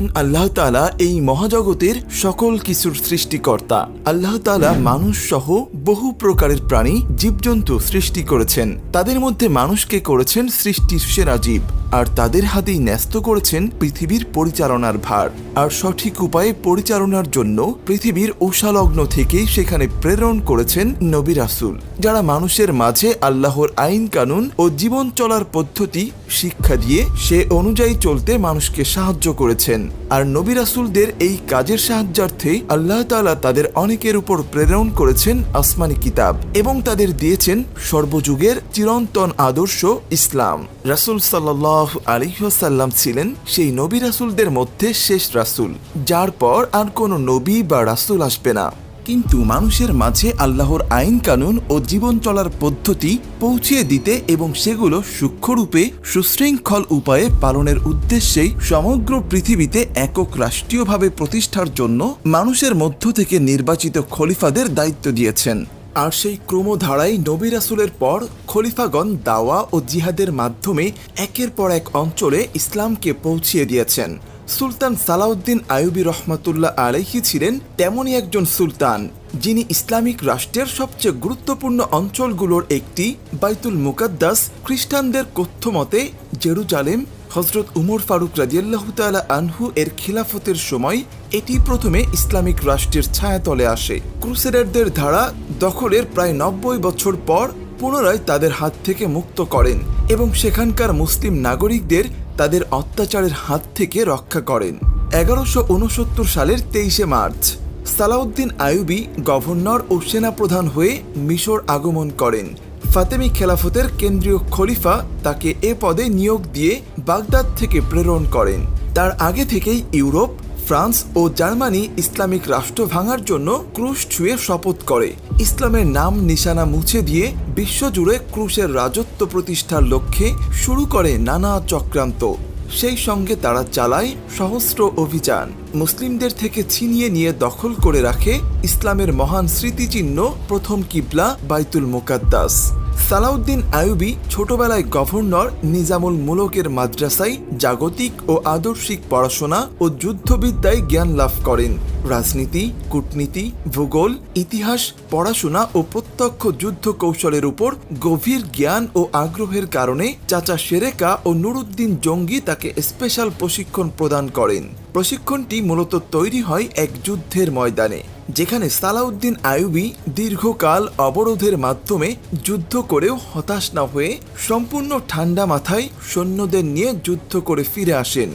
মহান আল্লাহ তালা এই মহাজগতের সকল কিছুর সৃষ্টিকর্তা। আল্লাহ তালা মানুষ সহ বহু প্রকারের প্রাণী, জীবজন্তু সৃষ্টি করেছেন। তাদের মধ্যে মানুষকে করেছেন সৃষ্টির সেরা জীব। আর তাদের হাতেই ন্যস্ত করেছেন পৃথিবীর পরিচালনার ভার। আর সঠিক উপায়ে পরিচালনার জন্য পৃথিবীর ওষালগ্ন থেকেই সেখানে প্রেরণ করেছেন নবী রাসুল, যারা মানুষের মাঝে আল্লাহর আইন কানুন ও জীবন চলার পদ্ধতি, শিক্ষা দিয়ে সে অনুযায়ী চলতে মানুষকে সাহায্য করেছেন। আর নবী রাসুলদের এই কাজের সাহায্যার্থে আল্লাহ তাআলা তাদের অনেকের উপর প্রেরণ করেছেন আসমানি কিতাব এবং তাদের দিয়েছেন সর্বযুগের চিরন্তন আদর্শ ইসলাম। রাসুল সাল্লাহ আলিহাসাল্লাম ছিলেন সেই নবী রাসুলদের মধ্যে শেষ রাসুল, যার পর আর কোনো নবী বা রাসুল আসবে না। কিন্তু মানুষের মাঝে আল্লাহর আইন কানুন ও জীবন চলার পদ্ধতি পৌঁছিয়ে দিতে এবং সেগুলো সূক্ষ্মরূপে সুশৃঙ্খল উপায়ে পালনের উদ্দেশ্যেই সমগ্র পৃথিবীতে একক রাষ্ট্রীয়ভাবে প্রতিষ্ঠার জন্য মানুষের মধ্য থেকে নির্বাচিত খলিফাদের দায়িত্ব দিয়েছেন। আর সেই ক্রমধারায় নবী রাসুলের পর খলিফাগণ দাওয়া ও জিহাদের মাধ্যমে একের পর এক অঞ্চলে ইসলামকে পৌঁছিয়ে দিয়েছেন। সুলতান সালাউদ্দিন আয়ুবী রহমতুল্লাহ আলাইহি ছিলেন তেমনই একজন সুলতান, যিনি ইসলামিক রাষ্ট্রের সবচেয়ে গুরুত্বপূর্ণ অঞ্চলগুলোর একটি, বাইতুল মুকাদ্দাস, খ্রিস্টানদের কথ্যমতে জেরুজালেম হজরত উমর ফারুক রাজিয়াল্লাহ তালা আনহু এর খিলাফতের সময় এটি প্রথমে ইসলামিক রাষ্ট্রের ছায়াতলে আসে। ক্রুসেডারদের ধারা দখলের প্রায় নব্বই বছর পর পুনরায় তাদের হাত থেকে মুক্ত করেন এবং সেখানকার মুসলিম নাগরিকদের তাদের অত্যাচারের হাত থেকে রক্ষা করেন। এগারোশো সালের তেইশে মার্চ, সালাউদ্দিন আয়ুবি গভর্নর ও সেনাপ্রধান হয়ে মিশর আগমন করেন। ফাতেমি খেলাফতের কেন্দ্রীয় খলিফা তাকে এ পদে নিয়োগ দিয়ে বাগদাদ থেকে প্রেরণ করেন। তার আগে থেকেই ইউরোপ, ফ্রান্স ও জার্মানি ইসলামিক রাষ্ট্র ভাঙার জন্য ক্রুশ ছুঁয়ে শপথ করে। ইসলামের নাম নিশানা মুছে দিয়ে বিশ্বজুড়ে ক্রুশের রাজত্ব প্রতিষ্ঠার লক্ষ্যে শুরু করে নানা চক্রান্ত। সেই সঙ্গে তারা চালায় সহস্র অভিযান। মুসলিমদের থেকে ছিনিয়ে নিয়ে দখল করে রাখে ইসলামের মহান স্মৃতিচিহ্ন প্রথম কিবলা বাইতুল মোকাদ্দাস। সালাউদ্দিন আয়ুবি ছোটবেলায় গভর্নর নিজামুল মুলকের মাদ্রাসায় জাগতিক ও আদর্শিক পড়াশোনা ও যুদ্ধবিদ্যায় জ্ঞান লাভ করেন। রাজনীতি, কূটনীতি, ভূগোল, ইতিহাস, পড়াশোনা ও প্রত্যক্ষ যুদ্ধ কৌশলের উপর গভীর জ্ঞান ও আগ্রহের কারণে চাচা সেরেকা ও নুরুদ্দিন জঙ্গি তাকে স্পেশাল প্রশিক্ষণ প্রদান করেন। প্রশিক্ষণটি মূলত তৈরি হয় এক যুদ্ধের ময়দানে, যেখানে সালাউদ্দিন আয়ুবি দীর্ঘকাল অবরোধের মাধ্যমে যুদ্ধ করেও হতাশ না হয়ে সম্পূর্ণ ঠান্ডা মাথায় সৈন্যদের নিয়ে যুদ্ধ করে ফিরে আসেন।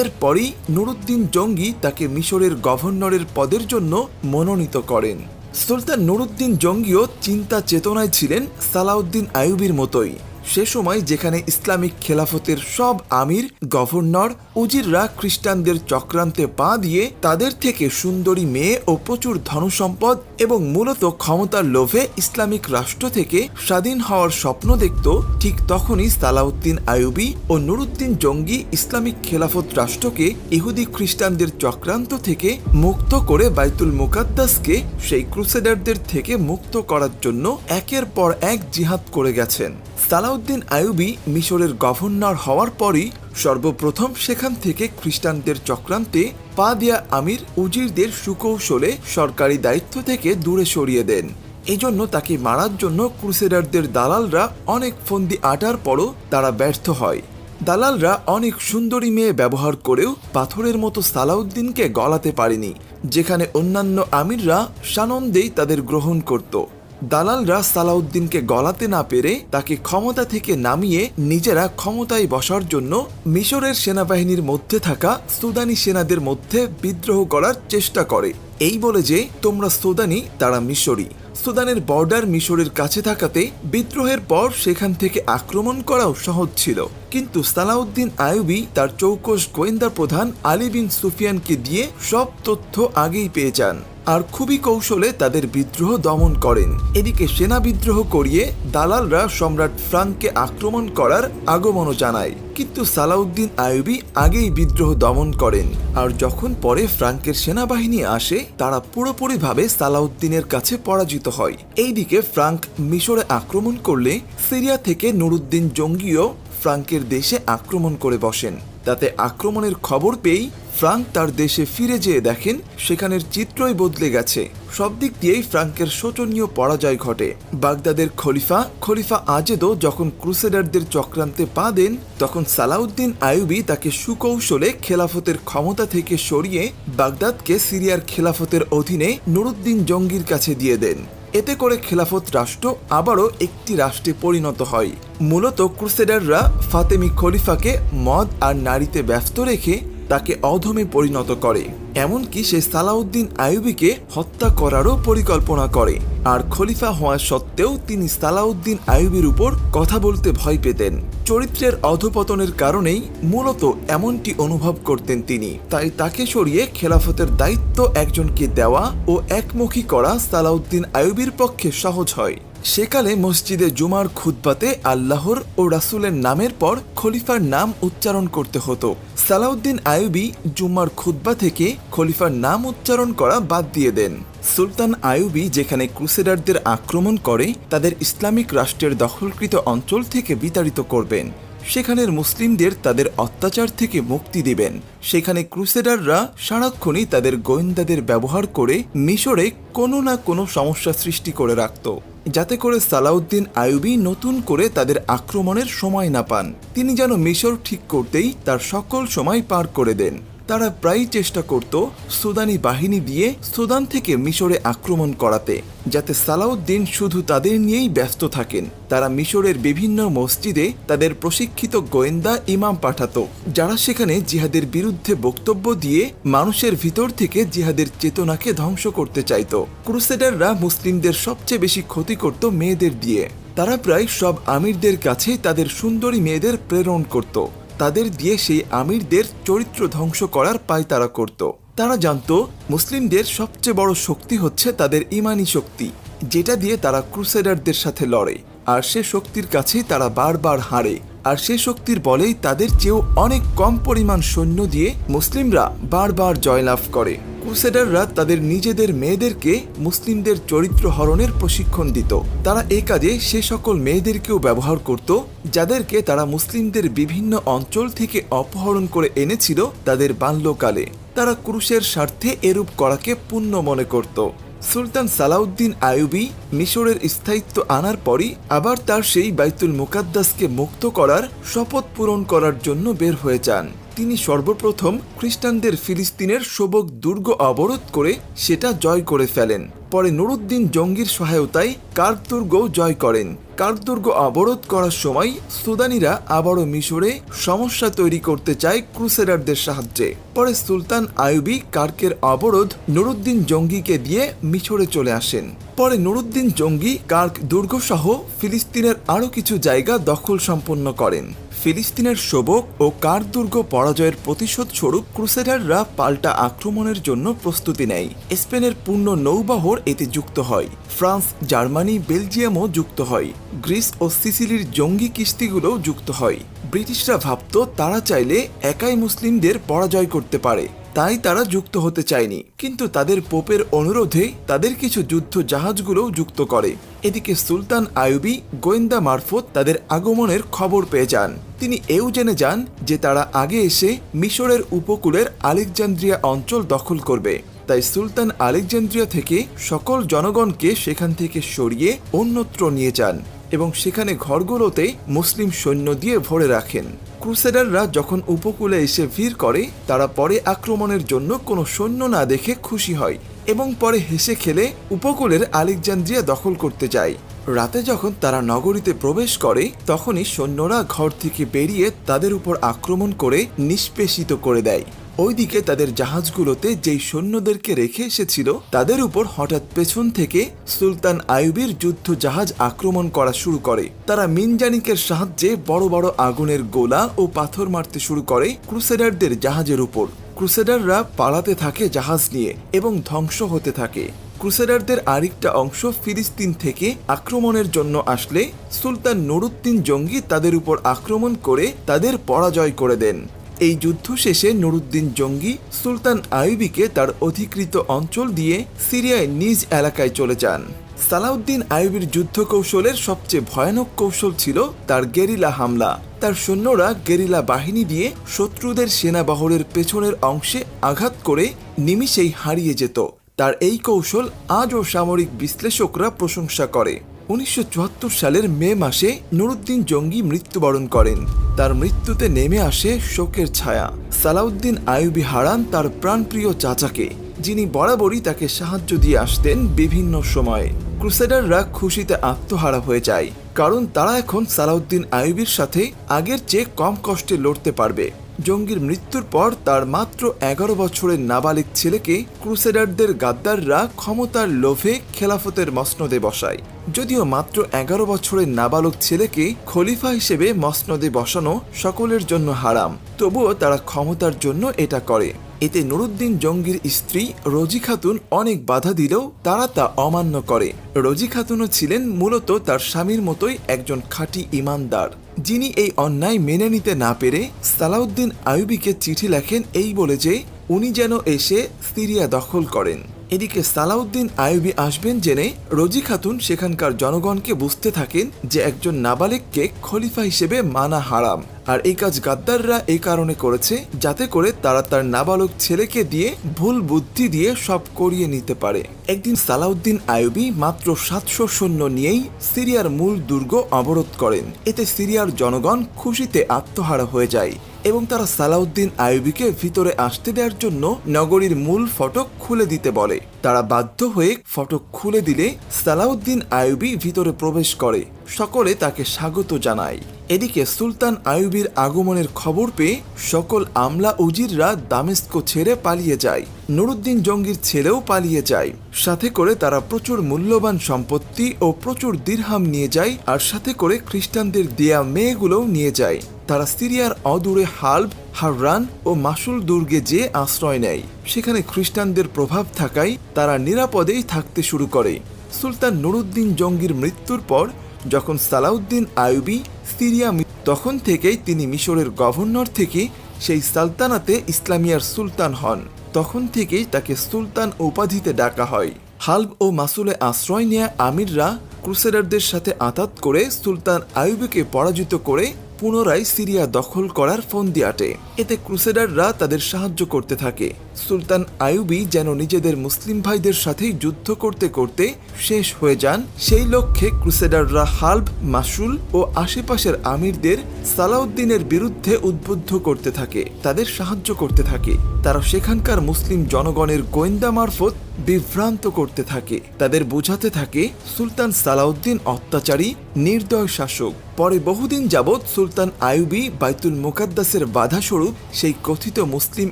এরপরই নুরুদ্দিন জঙ্গি তাকে মিশরের গভর্নরের পদের জন্য মনোনীত করেন। সুলতান নুরুদ্দিন জঙ্গিও চিন্তা চেতনায় ছিলেন সালাউদ্দিন আয়ুবির মতোই। সে সময় যেখানে ইসলামিক খেলাফতের সব আমির, গভর্নর, উজিররা খ্রিস্টানদের চক্রান্তে পা দিয়ে তাদের থেকে সুন্দরী মেয়ে ও প্রচুর ধনসম্পদ এবং মূলত ক্ষমতার লোভে ইসলামিক রাষ্ট্র থেকে স্বাধীন হওয়ার স্বপ্ন দেখত, ঠিক তখনই সালাউদ্দিন আয়ুবি ও নুরুদ্দিন জঙ্গি ইসলামিক খেলাফত রাষ্ট্রকে ইহুদি খ্রিস্টানদের চক্রান্ত থেকে মুক্ত করে বাইতুল মুকাদ্দাসকে সেই ক্রুসেডারদের থেকে মুক্ত করার জন্য একের পর এক জিহাদ করে গেছেন। সালাউদ্দিন আয়ুবি মিশরের গভর্নর হওয়ার পরই সর্বপ্রথম সেখান থেকে খ্রিস্টানদের চক্রান্তে পা দেয়া আমির উজিরদের সুকৌশলে সরকারি দায়িত্ব থেকে দূরে সরিয়ে দেন। এজন্য তাকে মারার জন্য ক্রুসেডারদের দালালরা অনেক ফন্দি আটার পরও তারা ব্যর্থ হয়। দালালরা অনেক সুন্দরী মেয়ে ব্যবহার করেও পাথরের মতো সালাউদ্দিনকে গলাতে পারেনি, যেখানে অন্যান্য আমিররা সানন্দেই তাদের গ্রহণ করত। দালালরা সালাউদ্দিনকে গলাতে না পেরে তাকে ক্ষমতা থেকে নামিয়ে নিজেরা ক্ষমতায় বসার জন্য মিশরের সেনাবাহিনীর মধ্যে থাকা সুদানি সেনাদের মধ্যে বিদ্রোহ করার চেষ্টা করে। এই বলে যে, তোমরা সুদানি, তারা মিশরি। সুদানের বর্ডার মিশরের কাছে থাকাতে বিদ্রোহের পর সেখান থেকে আক্রমণ করাও সহজ ছিল। কিন্তু সালাউদ্দিন আয়ুবি তার চৌকস গোয়েন্দা প্রধান আলী বিন সুফিয়ানকে দিয়ে সব তথ্য আগেই পেয়ে যান। আর খুবই কৌশলে তাদের বিদ্রোহ দমন করেন। এদিকে সেনা বিদ্রোহ করিয়ে দালালরা সম্রাট ফ্রাঙ্ককে আক্রমণ করার আগমনও জানায়। কিন্তু সালাউদ্দিন আয়ুবি আগেই বিদ্রোহ দমন করেন। আর যখন পরে ফ্রাঙ্কের সেনাবাহিনী আসে, তারা পুরোপুরিভাবে সালাউদ্দিনের কাছে পরাজিত হয়। এইদিকে ফ্রাঙ্ক মিশরে আক্রমণ করলে সিরিয়া থেকে নুরুদ্দিন জঙ্গিও ফ্রাঙ্কের দেশে আক্রমণ করে বসেন। তাতে আক্রমণের খবর পেয়েই ফ্রাঙ্ক তার দেশে ফিরে যেয়ে দেখেন, সেখানের চিত্রই বদলে গেছে। সব দিক দিয়েই ফ্রাঙ্কের শোচনীয় পরাজয় ঘটে। বাগদাদের খলিফা খলিফা আজেদও যখন ক্রুসেডারদের চক্রান্তে পা দেন, তখন সালাউদ্দিন আয়ুবি তাকে সুকৌশলে খেলাফতের ক্ষমতা থেকে সরিয়ে বাগদাদকে সিরিয়ার খেলাফতের অধীনে নুরুদ্দিন জঙ্গির কাছে দিয়ে দেন। এতে করে খেলাফত রাষ্ট্র আবারও একটি রাষ্ট্রে পরিণত হয়। মূলত ক্রুসেডাররা ফাতেমি খলিফাকে মদ আর নারীতে ব্যস্ত রেখে তাকে অধমে পরিণত করে। এমনকি সে সালাউদ্দিন আইয়ুবিকে হত্যা করারও পরিকল্পনা করে। আর খলিফা হওয়া সত্ত্বেও তিনি সালাউদ্দিন আইয়ুবির উপর কথা বলতে ভয় পেতেন। চরিত্রের অধপতনের কারণেই মূলত এমনটি অনুভব করতেন তিনি। তাই তাকে সরিয়ে খেলাফতের দায়িত্ব একজনকে দেওয়া ও একমুখী করা সালাউদ্দিন আইয়ুবির পক্ষে সহজ হয়। সেকালে মসজিদে জুমার খুতবাতে আল্লাহর ও রাসূলের নামের পর খলিফার নাম উচ্চারণ করতে হতো। সালাউদ্দিন আইয়ুবি জুম্মার খুতবা থেকে খলিফার নাম উচ্চারণ করা বাদ দিয়ে দেন। সুলতান আইয়ুবি যেখানে ক্রুসেডারদের আক্রমণ করে, তাদের ইসলামিক রাষ্ট্রের দখলকৃত অঞ্চল থেকে বিতাড়িত করবেন। সেখানের মুসলিমদের তাদের অত্যাচার থেকে মুক্তি দিবেন। সেখানে ক্রুসেডাররা সারাক্ষণই তাদের গোয়েন্দাদের ব্যবহার করে মিশরে কোনো না কোনো সমস্যা সৃষ্টি করে রাখত। যাতে করে সালাউদ্দিন আয়ুবি নতুন করে তাদের আক্রমণের সময় না পান। তিনি যেন মিশর ঠিক করতেই তার সকল সময় পার করে দেন। তারা প্রায়ই চেষ্টা করত সুদানি বাহিনী দিয়ে সুদান থেকে মিশরে আক্রমণ করাতে, যাতে সালাউদ্দিন শুধু তাদের নিয়েই ব্যস্ত থাকেন। তারা মিশরের বিভিন্ন মসজিদে তাদের প্রশিক্ষিত গোয়েন্দা ইমাম পাঠাতো, যারা সেখানে জিহাদের বিরুদ্ধে বক্তব্য দিয়ে মানুষের ভিতর থেকে জিহাদের চেতনাকে ধ্বংস করতে চাইত। ক্রুসেডাররা মুসলিমদের সবচেয়ে বেশি ক্ষতি করত মেয়েদের দিয়ে। তারা প্রায় সব আমিরদের কাছে তাদের সুন্দরী মেয়েদের প্রেরণ করত। তাদের দিয়ে সেই আমিরদের চরিত্র ধ্বংস করার পায়তারা করত। তারা জানত, মুসলিমদের সবচেয়ে বড় শক্তি হচ্ছে তাদের ইমানি শক্তি, যেটা দিয়ে তারা ক্রুসেডারদের সাথে লড়ে, আর সে শক্তির কাছেই তারা বারবার হারে। আর সে শক্তির বলেই তাদের চেয়েও অনেক কম পরিমাণ সৈন্য দিয়ে মুসলিমরা বারবার জয়লাভ করে। ক্রুসেডাররা তাদের নিজেদের মেয়েদেরকে মুসলিমদের চরিত্র হরণের প্রশিক্ষণ দিত। তারা এই কাজে সে সকল মেয়েদেরকেও ব্যবহার করত, যাদেরকে তারা মুসলিমদের বিভিন্ন অঞ্চল থেকে অপহরণ করে এনেছিল তাদের বাল্যকালে। তারা ক্রুশের স্বার্থে এরূপ করাকে পুণ্য মনে করত। সুলতান সালাউদ্দিন আয়ুবি মিশরের স্থায়িত্ব আনার পরই আবার তার সেই বাইতুল মুকাদ্দাসকে মুক্ত করার শপথ পূরণ করার জন্য বের হয়ে যান। তিনি সর্বপ্রথম খ্রিস্টানদের ফিলিস্তিনের শোবক দুর্গ অবরোধ করে সেটা জয় করে ফেলেন। পরে নুরুদ্দিন জঙ্গির সহায়তায় কার্ক দুর্গও জয় করেন। কার্ক দুর্গ অবরোধ করার সময় সুদানিরা আবারও মিশরে সমস্যা তৈরি করতে চায় ক্রুসেডারদের সাহায্যে। পরে সুলতান আয়ুবি কার্কের অবরোধ নুরুদ্দিন জঙ্গিকে দিয়ে মিশরে চলে আসেন। পরে নুরুদ্দিন জঙ্গি কার্ক দুর্গসহ ফিলিস্তিনের আরও কিছু জায়গা দখল সম্পন্ন করেন। ফিলিস্তিনের শোবক ও কার দুর্গ পরাজয়ের প্রতিশোধ স্বরূপ ক্রুসেডাররা পাল্টা আক্রমণের জন্য প্রস্তুতি নেয়। স্পেনের পূর্ণ নৌবাহর এতে যুক্ত হয়। ফ্রান্স, জার্মানি, বেলজিয়ামও যুক্ত হয়। গ্রিস ও সিসিলির জঙ্গি কিস্তিগুলোও যুক্ত হয়। ব্রিটিশরা ভাবত তারা চাইলে একাই মুসলিমদের পরাজয় করতে পারে। তাই তারা যুক্ত হতে চায়নি। কিন্তু তাদের পোপের অনুরোধে তাদের কিছু যুদ্ধ জাহাজগুলোও যুক্ত করে। এদিকে সুলতান আয়ুবি গোয়েন্দা মারফত তাদের আগমনের খবর পেয়ে যান। তিনি এও জেনে যান যে তারা আগে এসে মিশরের উপকূলের আলেকজান্দ্রিয়া অঞ্চল দখল করবে। তাই সুলতান আলেকজান্দ্রিয়া থেকে সকল জনগণকে সেখান থেকে সরিয়ে অন্যত্র নিয়ে যান এবং সেখানে ঘরগুলোতে মুসলিম সৈন্য দিয়ে ভরে রাখেন। ক্রুসেডাররা যখন উপকূলে এসে ভিড় করে, তারা পরে আক্রমণের জন্য কোনো সৈন্য না দেখে খুশি হয় এবং পরে হেসে খেলে উপকূলের আলেকজান্দ্রিয়া দখল করতে যায়। রাতে যখন তারা নগরীতে প্রবেশ করে, তখনই সৈন্যরা ঘর থেকে বেরিয়ে তাদের উপর আক্রমণ করে নিষ্পেষিত করে দেয়। ওইদিকে তাদের জাহাজগুলোতে যেই সৈন্যদেরকে রেখে এসেছিল, তাদের উপর হঠাৎ পেছন থেকে সুলতান আইয়ুবের যুদ্ধ জাহাজ আক্রমণ করা শুরু করে। তারা মিনজানিকের সাহায্যে বড় বড় আগুনের গোলা ও পাথর মারতে শুরু করে ক্রুসেডারদের জাহাজের উপর। ক্রুসেডাররা পালাতে থাকে জাহাজ নিয়ে এবং ধ্বংস হতে থাকে। ক্রুসেডারদের আরেকটা অংশ ফিলিস্তিন থেকে আক্রমণের জন্য আসলে সুলতান নুরুদ্দিন জঙ্গি তাদের উপর আক্রমণ করে তাদের পরাজয় করে দেন। এই যুদ্ধ শেষে নুরুদ্দিন জঙ্গি সুলতান আইবিকে তার অধিকৃত অঞ্চল দিয়ে সিরিয়ায় নিজ এলাকায় চলে যান। সালাউদ্দিন আইবির যুদ্ধ কৌশলের সবচেয়ে ভয়ানক কৌশল ছিল তার গেরিলা হামলা। তার সৈন্যরা গেরিলা বাহিনী দিয়ে শত্রুদের সেনাবহরের পেছনের অংশে আঘাত করে নিমিষেই হারিয়ে যেত। তার এই কৌশল আজও সামরিক বিশ্লেষকরা প্রশংসা করে। উনিশশো চুয়াত্তর সালের মে মাসে নুরুদ্দিন জঙ্গি মৃত্যুবরণ করেন। তার মৃত্যুতে নেমে আসে শোকের ছায়া। সালাউদ্দিন আয়ুবি হারান তার প্রাণপ্রিয় চাচাকে, যিনি বরাবরই তাকে সাহায্য দিয়ে আসতেন বিভিন্ন সময়ে। ক্রুসেডাররা খুশিতে আত্মহারা হয়ে যায়, কারণ তারা এখন সালাউদ্দিন আয়ুবির সাথে আগের চেয়ে কম কষ্টে লড়তে পারবে। জঙ্গির মৃত্যুর পর তার মাত্র এগারো বছরের নাবালিক ছেলেকে ক্রুসেডারদের গাদ্দাররা ক্ষমতার লোভে খেলাফতের মসনদে বসায়। যদিও মাত্র এগারো বছরের নাবালক ছেলেকে খলিফা হিসেবে মসনদে বসানো সকলের জন্য হারাম, তবুও তারা ক্ষমতার জন্য এটা করে। এতে নুরুদ্দিন জঙ্গির স্ত্রী রোজি খাতুন অনেক বাধা দিলেও তারা তা অমান্য করে। রোজি খাতুনও ছিলেন মূলত তার স্বামীর মতোই একজন খাঁটি ইমানদার। যিনি এই অন্যায় মেনে নিতে না পেরে সালাউদ্দিন আইবিকে চিঠি লেখেন এই বলে যে, উনি যেন এসে সিরিয়া দখল করেন। এদিকে সালাউদ্দিন আইবি আসবেন জেনে রোজি খাতুন সেখানকার জনগণকে বুঝতে থাকেন যে একজন নাবালিককে খলিফা হিসেবে মানা হারাম। আর এই কাজ গাদ্দাররা এই কারণে করেছে যাতে করে তারা তার নাবালক ছেলেকে দিয়ে ভুল বুদ্ধি দিয়ে সব করিয়ে নিতে পারে। একদিন সালাউদ্দিন আয়ুবি মাত্র সাতশো সৈন্য নিয়েই সিরিয়ার মূল দুর্গ অবরোধ করেন। এতে সিরিয়ার জনগণ খুশিতে আত্মহারা হয়ে যায় এবং তারা সালাউদ্দিন আয়ুবিকে ভিতরে আসতে দেওয়ার জন্য নগরীর মূল ফটক খুলে দিতে বলে। তারা বাধ্য হয়ে ফটক খুলে দিলে সালাউদ্দিন আয়ুবি ভিতরে প্রবেশ করে। সকলে তাকে স্বাগত জানায়। এদিকে সুলতান আইবির আগমনের খবর পেয়ে সকল আমলা উজিররা দামেস্ক ছেড়ে পালিয়ে যায়। নুরুদ্দিন জঙ্গির ছেলেও পালিয়ে যায়। সাথে করে তারা প্রচুর মূল্যবান সম্পত্তি ও প্রচুর দিরহাম নিয়ে যায় আর সাথে করে খ্রিস্টানদের দেয়া মেয়েগুলোও নিয়ে যায়। তারা সিরিয়ার অদূরে হাল্ব, হাররান ও মাসুল দুর্গে যে আশ্রয় নেয়, সেখানে খ্রিস্টানদের প্রভাব থাকায় তারা নিরাপদেই থাকতে শুরু করে। সুলতান নুরুদ্দিন জঙ্গির মৃত্যুর পর যখন সালাউদ্দিন আয়ুবি সিরিয়া তখন থেকেই তিনি মিশরের গভর্নর থেকে সেই সালতানাতে ইসলামিয়ার সুলতান হন। তখন থেকেই তাকে সুলতান উপাধিতে ডাকা হয়। হালব ও মাসুলে আশ্রয় নেয়া আমিররা ক্রুসেডারদের সাথে আতাত করে সুলতান আয়ুবিকে পরাজিত করে পুনরায় সিরিয়া দখল করার ফন্দি আটে। এতে ক্রুসেডাররা তাদের সাহায্য করতে থাকে। সুলতান আইবি যেন নিজেদের মুসলিম ভাইদের সাথেই যুদ্ধ করতে করতে শেষ হয়ে যান, সেই লক্ষ্যে ক্রুসেডাররা হাল্ব মাসুল ও আশেপাশের আমিরদের সালাউদ্দিনের বিরুদ্ধে উদ্বুদ্ধ করতে থাকে, তাদের সাহায্য করতে থাকে। তারা সেখানকার মুসলিম জনগণের গোয়েন্দা মারফত বিভ্রান্ত করতে থাকে। তাদের বোঝাতে থাকে, সুলতান সালাউদ্দিন অত্যাচারী, নির্দয় শাসক। পরে বহুদিন যাবৎ সুলতান আইবি বাইতুল মুকাদ্দাসের বাধাস্বরূপ সেই কথিত মুসলিম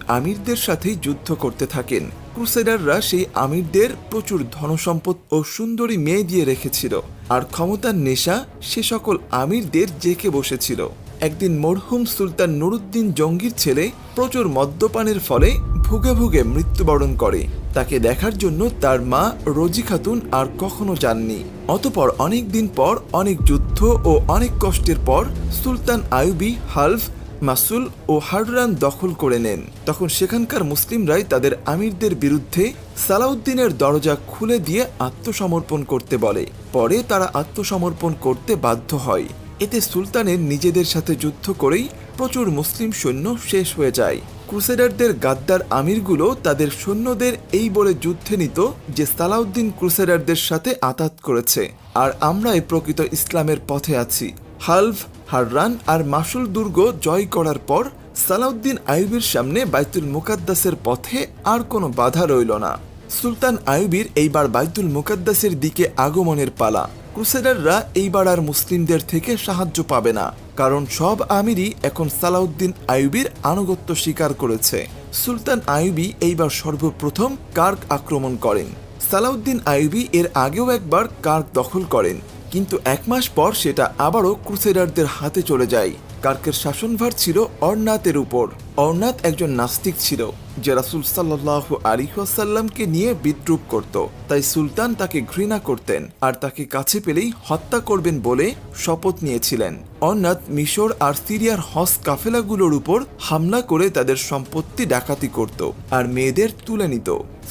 আমিরদের সাথেই যুদ্ধ করতে থাকেন। ক্রুসেডাররা সেই আমিরদের প্রচুর ধনসম্পদ ও সুন্দরী মেয়ে দিয়ে রেখেছিল, আর ক্ষমতার নেশা সে সকল আমিরদের জেকে বসেছিল। একদিন মরহুম সুলতান নুরুদ্দিন জঙ্গির ছেলে প্রচুর মদ্যপানের ফলে ভুগে ভুগে মৃত্যুবরণ করে। তাকে দেখার জন্য তার মা রোজি খাতুন আর কখনো যাননি। অতপর অনেক দিন পর অনেক যুদ্ধ ও অনেক কষ্টের পর সুলতান আইবি হালফ মাসুল ও হাররান দখল করে নেন। তখন সেখানকার মুসলিমরাই তাদের আমিরদের বিরুদ্ধে সালাউদ্দিনের দরজা খুলে দিয়ে আত্মসমর্পণ করতে বলে। পরে তারা আত্মসমর্পণ করতে বাধ্য হয়। এতে সুলতানের নিজেদের সাথে যুদ্ধ করেই প্রচুর মুসলিম সৈন্য শেষ হয়ে যায়। ক্রুসেডারদের গাদ্দার আমিরগুলো তাদের সৈন্যদের এই বলে যুদ্ধে নিত যে সালাউদ্দিন ক্রুসেডারদের সাথে আতাত করেছে। আর আমরাই প্রকৃত ইসলামের পথে আছি। হালফ, হাররান আর মাসুল দুর্গ জয় করার পর সালাউদ্দিন আইবির সামনে বাইতুল মুকাদ্দাসের পথে আর কোনো বাধা রইল না। সুলতান আইবির এইবার বাইতুল মুকাদ্দাসের দিকে আগমনের পালা। ক্রুসেডাররা এইবার আর মুসলিমদের থেকে সাহায্য পাবে না, কারণ সব আমিরই এখন সালাউদ্দিন আইবির আনুগত্য স্বীকার করেছে। সুলতান আইবি এইবার সর্বপ্রথম কার্ক আক্রমণ করেন। সালাউদ্দিন আইবি এর আগেও একবার কার্ক দখল করেন। কিন্তু এক মাস পর সেটা আবারও ক্রুসেডারদের হাতে চলে যায়। কার্কের শাসনভার ছিল অর্নাতের উপর। অর্নাত একজন নাস্তিক ছিল, যে রাসুল সাল্লাহ আলিহাসাল্লামকে নিয়ে বিদ্রুপ করত। তাই সুলতান তাকে ঘৃণা করতেন আর তাকে কাছে পেলেই হত্যা করবেন বলে শপথ নিয়েছিলেন। অর্নাত মিশর আর সিরিয়ার হস কাফেলাগুলোর উপর হামলা করে তাদের সম্পত্তি ডাকাতি করত আর মেয়েদের তুলে নিত।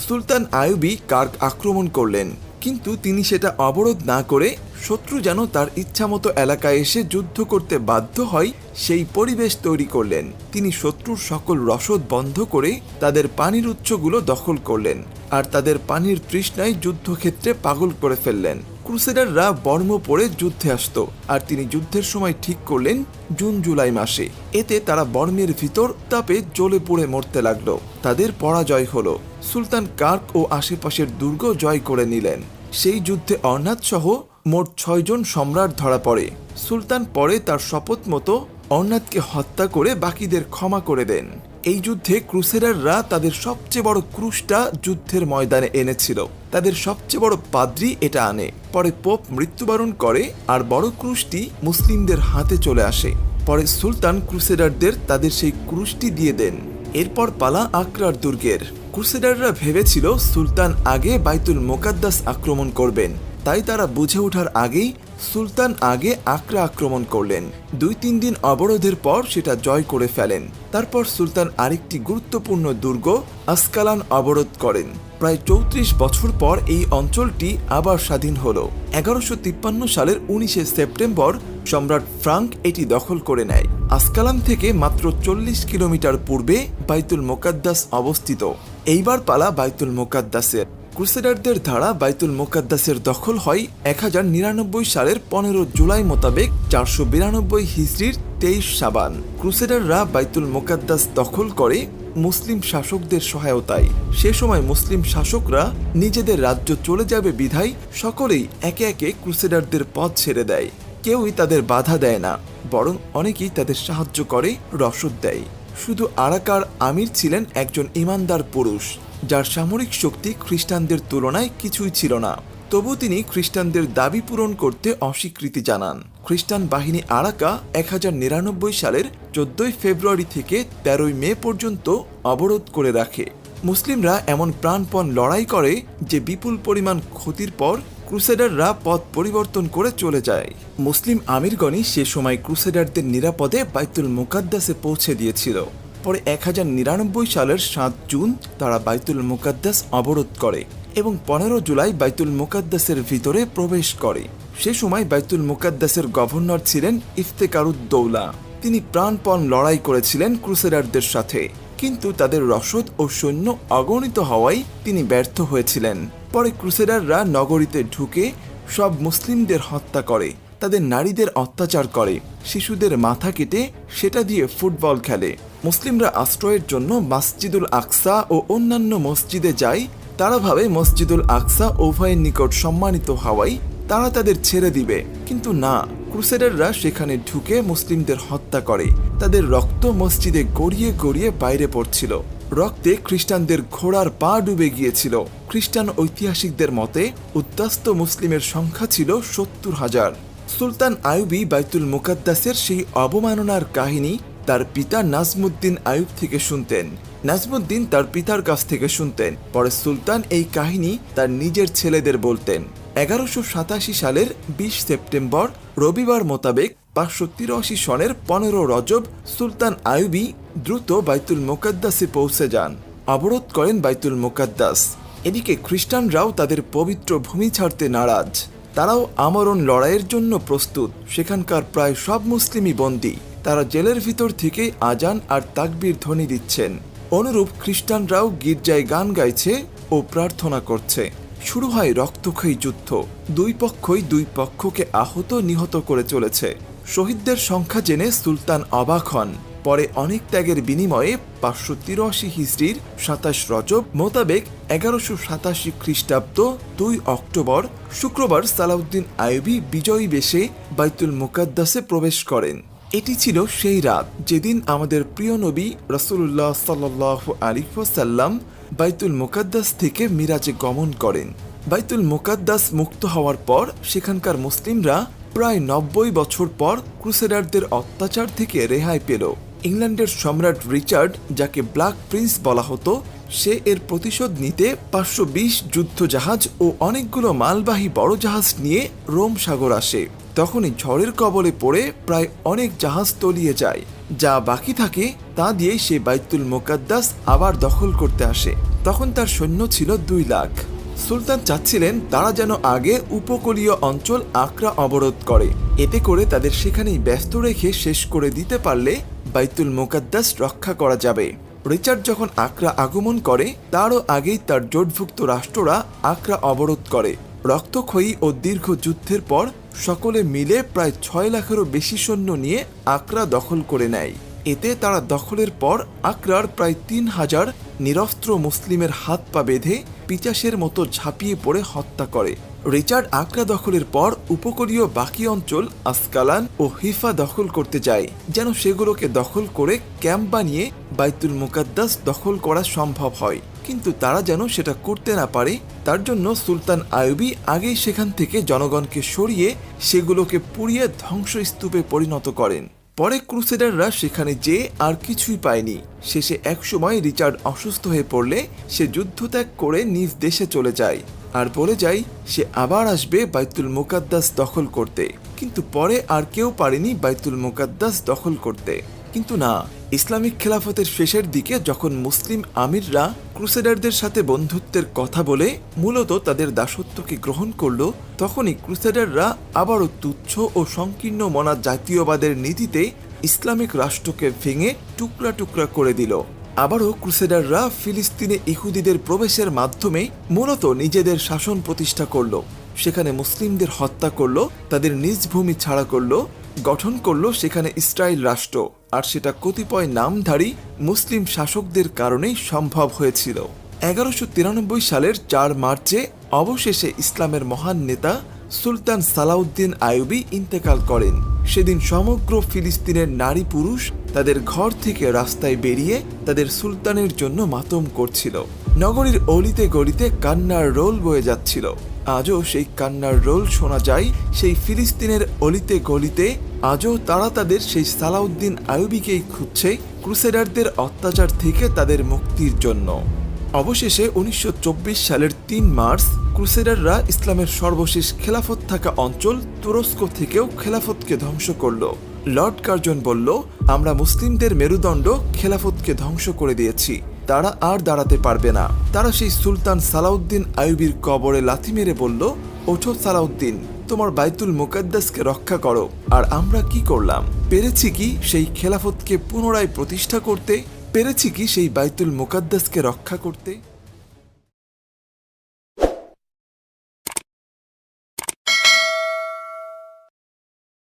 সুলতান আয়ুবি কার্ক আক্রমণ করলেন। কিন্তু তিনি সেটা অবরোধ না করে শত্রু যেন তার ইচ্ছামতো এলাকায় এসে যুদ্ধ করতে বাধ্য হয়, সেই পরিবেশ তৈরি করলেন। তিনি শত্রুর সকল রসদ বন্ধ করে তাদের পানির উৎসগুলো দখল করলেন আর তাদের পানির তৃষ্ণায় যুদ্ধক্ষেত্রে পাগল করে ফেললেন। ক্রুসেডাররা বর্ম পরে যুদ্ধে আসত আর তিনি যুদ্ধের সময় ঠিক করলেন জুন জুলাই মাসে। এতে তারা বর্মের ভিতর তাপে জ্বলে পড়ে মরতে লাগল। তাদের পরাজয় হলো। সুলতান কার্ক ও আশেপাশের দুর্গ জয় করে নিলেন। সেই যুদ্ধে অর্নাথ সহ মোট ছয়জন সম্রাট ধরা পড়ে। সুলতান পরে তার শপথ মতো অর্নাথকে হত্যা করে বাকিদের ক্ষমা করে দেন। এই যুদ্ধে ক্রুসেডাররা তাদের সবচেয়ে বড় ক্রুশটা যুদ্ধের ময়দানে এনেছিল। তাদের সবচেয়ে বড় পাদ্রি এটা আনে। পরে পোপ মৃত্যুবরণ করে আর বড় ক্রুশটি মুসলিমদের হাতে চলে আসে। পরে সুলতান ক্রুসেডারদের তাদের সেই ক্রুশটি দিয়ে দেন। এরপর পালা আক্রার দুর্গের। ক্রুসেডাররা ভেবেছিল সুলতান আগে বাইতুল মোকাদ্দাস আক্রমণ করবেন। তাই তারা বুঝে ওঠার আগেই সুলতান আগে আক্রা আক্রমণ করলেন। দুই তিন দিন অবরোধের পর সেটা জয় করে ফেলেন। তারপর সুলতান আরেকটি গুরুত্বপূর্ণ দুর্গ, আসকালান, অবরোধ করেন। প্রায় চৌত্রিশ বছর পর এই অঞ্চলটি আবার স্বাধীন হল। এগারোশো তিপ্পান্ন সালের উনিশে সেপ্টেম্বর সম্রাট ফ্রাঙ্ক এটি দখল করে নেয়। আসকালান থেকে মাত্র চল্লিশ কিলোমিটার পূর্বে বাইতুল মোকাদ্দাস অবস্থিত। এইবার পালা বাইতুল মোকাদ্দাসের। ক্রুসেডারদের ধারা বাইতুল মোকাদ্দাসের দখল হয় এক হাজার নিরানব্বই সালের পনেরো জুলাই মোতাবেক চারশো বিরানব্বই হিজড়ির তেইশ সাবান। ক্রুসেডাররা বাইতুল মোকাদ্দাস দখল করে মুসলিম শাসকদের সহায়তায়। সে সময় মুসলিম শাসকরা নিজেদের রাজ্য চলে যাবে বিধায় সকলেই একে একে ক্রুসেডারদের পথ ছেড়ে দেয়। কেউই তাদের বাধা দেয় না, বরং অনেকেই তাদের সাহায্য করে, রসদ দেয়। শুধু আরাকার আমির ছিলেন একজন ইমানদার পুরুষ, যার সামরিক শক্তি খ্রিস্টানদের তুলনায় কিছুই ছিল না। তবু তিনি খ্রিস্টানদের দাবি পূরণ করতে অস্বীকৃতি জানান। খ্রিস্টান বাহিনী আরাকা এক হাজার নিরানব্বই সালের চোদ্দই ফেব্রুয়ারি থেকে তেরোই মে পর্যন্ত অবরোধ করে রাখে। মুসলিমরা এমন প্রাণপণ লড়াই করে যে বিপুল পরিমাণ ক্ষতির পর ক্রুসেডাররা পথ পরিবর্তন করে চলে যায়। মুসলিম আমিরগণই সে সময় ক্রুসেডারদের নিরাপদে বাইতুল মুকাদ্দাসে পৌঁছে দিয়েছিল। পরে এক হাজার নিরানব্বই সালের সাত জুন তারা বাইতুল মুকাদ্দাস অবরোধ করে এবং পনেরো জুলাই বাইতুল মুকাদ্দাসের ভিতরে প্রবেশ করে। সে সময় বাইতুল মুকাদ্দাসের গভর্নর ছিলেন ইফতেকারুদ্দৌলা তিনি প্রাণপণ লড়াই করেছিলেন ক্রুসেডারদের সাথে। কিন্তু তাদের রসদ ও সৈন্য অগণিত হওয়ায় তিনি ব্যর্থ হয়েছিলেন। পরে ক্রুসেডাররা নগরীতে ঢুকে সব মুসলিমদের হত্যা করে, তাদের নারীদের অত্যাচার করে, শিশুদের মাথা কেটে সেটা দিয়ে ফুটবল খেলে। মুসলিমরা আশ্রয়ের জন্য মসজিদুল আকসা ও অন্যান্য মসজিদে যায়। তারা ভাবে মসজিদুল আকসা উভয়ের নিকট সম্মানিত হওয়ায় তারা তাদের ছেড়ে দিবে। কিন্তু না, ক্রুসেডাররা সেখানে ঢুকে মুসলিমদের হত্যা করে। তাদের রক্ত মসজিদে গড়িয়ে গড়িয়ে বাইরে পড়ছিল। রক্তে খ্রিস্টানদের ঘোড়ার পা ডুবে গিয়েছিল। খ্রিস্টান ঐতিহাসিকদের মতে উদ্যাস্ত মুসলিমের সংখ্যা ছিল সত্তর হাজার। সুলতান আয়ুবি বাইতুল মুকাদ্দাসের সেই অবমাননার কাহিনী তার পিতা নাজমুদ্দিন আয়ুব থেকে শুনতেন। নাজমুদ্দিন তার পিতার কাছ থেকে শুনতেন। পরে সুলতান এই কাহিনী তার নিজের ছেলেদের বলতেন। এগারোশো সাতাশি সালের বিশ সেপ্টেম্বর রবিবার মোতাবেক পাঁচশো তিরাশি সনের পনেরো রজব সুলতান আয়ুবি দ্রুত বাইতুল মোকাদ্দাসে পৌঁছে যান। অবরোধ করেন বাইতুল মোকাদ্দাস। এদিকে খ্রিস্টানরাও তাদের পবিত্র ভূমি ছাড়তে নারাজ। তারাও আমরণ লড়াইয়ের জন্য প্রস্তুত। সেখানকার প্রায় সব মুসলিমই বন্দী। তারা জেলের ভিতর থেকে আজান আর তাকবীর ধ্বনি দিচ্ছেন। অনুরূপ খ্রিস্টানরাও গির্জায় গান গাইছে ও প্রার্থনা করছে। শুরু হয় রক্তক্ষয়ী যুদ্ধ। দুই পক্ষই দুই পক্ষকে আহত নিহত করে চলেছে। শহীদদের সংখ্যা জেনে সুলতান অবাক হন। পরে অনেক ত্যাগের বিনিময়ে পাঁচশো তিরাশি হিজড়ির সাতাশ রজব মোতাবেক এগারোশো সাতাশি খ্রিস্টাব্দ দুই অক্টোবর শুক্রবার সালাউদ্দিন আইবি বিজয়ী বেশে বাইতুল মুকাদ্দাসে প্রবেশ করেন। এটি ছিল সেই রাত যেদিন আমাদের প্রিয় নবী রসুল্লাহ সাল্লাহ আলিফাসাল্লাম বাইতুল মুকাদ্দাস থেকে মিরাজে গমন করেন। বাইতুল মুকাদ্দাস মুক্ত হওয়ার পর সেখানকার মুসলিমরা প্রায় নব্বই বছর পর ক্রুসেডারদের অত্যাচার থেকে রেহাই পেল। ইংল্যান্ডের সম্রাট রিচার্ড, যাকে ব্ল্যাক প্রিন্স বলা হতো, সে এর প্রতিশোধ নিতে পাঁচশো বিশ যুদ্ধ জাহাজ ও অনেকগুলো মালবাহী বড় জাহাজ নিয়ে রোম সাগর আসে। তখনই ঝড়ের কবলে পড়ে প্রায় অনেক জাহাজ তলিয়ে যায়। যা বাকি থাকে, তা দিয়ে সে বাইতুল মোকাদ্দাস আবার দখল করতে আসে। তখন তার সৈন্য ছিল দুই লাখ। সুলতান চাচ্ছিলেন তারা যেন আগে উপকূলীয় অঞ্চল আকরা অবরোধ করে। এতে করে তাদের সেখানেই ব্যস্ত রেখে শেষ করে দিতে পারলে বাইতুল মোকাদ্দাস রক্ষা করা যাবে। রিচার্ড যখন আকরা আগমন করে, তারও আগেই তার জোটভুক্ত রাষ্ট্ররা আকরা অবরোধ করে। রক্তক্ষয়ী ও দীর্ঘ যুদ্ধের পর সকলে মিলে প্রায় ছয় লাখেরও বেশি সৈন্য নিয়ে আকরা দখল করে নেয়। এতে তারা দখলের পর আকরার প্রায় তিন হাজার নিরস্ত্র মুসলিমের হাত পা বেঁধে পিচাসের মতো ঝাঁপিয়ে পড়ে হত্যা করে। রিচার্ড আকরা দখলের পর উপকূলীয় বাকি অঞ্চল আসকালান ও হিফা দখল করতে যায়, যেন সেগুলোকে দখল করে ক্যাম্প বানিয়ে বাইতুল মুকাদ্দাস দখল করা সম্ভব হয়। কিন্তু তারা যেন সেটা করতে না পারে, তার জন্য সুলতান আয়ুবি আগেই সেখান থেকে জনগণকে সরিয়ে সেগুলোকে পুড়িয়ে ধ্বংসস্তূপে পরিণত করেন। পরে ক্রুসেডাররা সেখানে যেয়ে আর কিছুই পায়নি। শেষে একসময় রিচার্ড অসুস্থ হয়ে পড়লে সে যুদ্ধ ত্যাগ করে নিজ দেশে চলে যায়। আর বলে যায়, সে আবার আসবে বাইতুল মোকাদ্দাস দখল করতে। কিন্তু পরে আর কেউ পারেনি বাইতুল মোকাদ্দাস দখল করতে। কিন্তু না ইসলামিক খেলাফতের শেষের দিকে যখন মুসলিম আমিররা ক্রুসেডারদের সাথে বন্ধুত্বের কথা বলে মূলত তাদের দাসত্বকে গ্রহণ করল, তখনই ক্রুসেডাররা আবারও তুচ্ছ ও সংকীর্ণ মনা জাতীয়বাদের নীতিতে ইসলামিক রাষ্ট্রকে ভেঙে টুকরা টুকরা করে দিল। আবারও ক্রুসেডাররা ফিলিস্তিনে ইহুদিদের প্রবেশের মাধ্যমে মূলত নিজেদের শাসন প্রতিষ্ঠা করল। সেখানে মুসলিমদের হত্যা করল, তাদের নিজ ভূমি ছাড়া করল গঠন করল সেখানে ইসরায়েল রাষ্ট্র, আর সেটা কতিপয় নামধারী মুসলিম শাসকদের কারণেই সম্ভব হয়েছিল। এগারোশো তিরানব্বই সালের চার মার্চে অবশেষে ইসলামের মহান নেতা সুলতান সালাউদ্দিন আয়ুবি ইন্তেকাল করেন। সেদিন সমগ্র ফিলিস্তিনের নারী পুরুষ তাদের ঘর থেকে রাস্তায় বেরিয়ে তাদের সুলতানের জন্য মাতম করছিল। নগরীর অলিতে গলিতে কান্নার রোল বয়ে যাচ্ছিল। আজও সেই কান্নার রোল শোনা যায় সেই ফিলিস্তিনের অলিতে গলিতে, আজও তারা তাদের সেই সালাউদ্দিন আয়ুবিকেই খুঁজছে ক্রুসেডারদের অত্যাচার থেকে তাদের মুক্তির জন্য। অবশেষে উনিশশো চব্বিশ সালের তিন মার্চ, ক্রুসেডাররা ইসলামের সর্বশেষ খেলাফত থাকা অঞ্চল তুরস্ক থেকেও খেলাফতকে ধ্বংস করল। লর্ড কার্জন বলল, আমরা মুসলিমদের মেরুদণ্ড খেলাফতকে ধ্বংস করে দিয়েছি। তারা আর দাঁড়াতে পারবে না। তারা সেই সুলতান সালাউদ্দিন আয়ুবির কবরে লাথি মেরে বলল, ওঠো সালাউদ্দিন, তোমার বাইতুল মুকাদ্দাসকে রক্ষা করো। আর আমরা কি করলাম? পেরেছি কি সেই খেলাফতকে পুনরায় প্রতিষ্ঠা করতে? পেরেছি কি সেই বাইতুল মুকাদ্দাসকে রক্ষা করতে?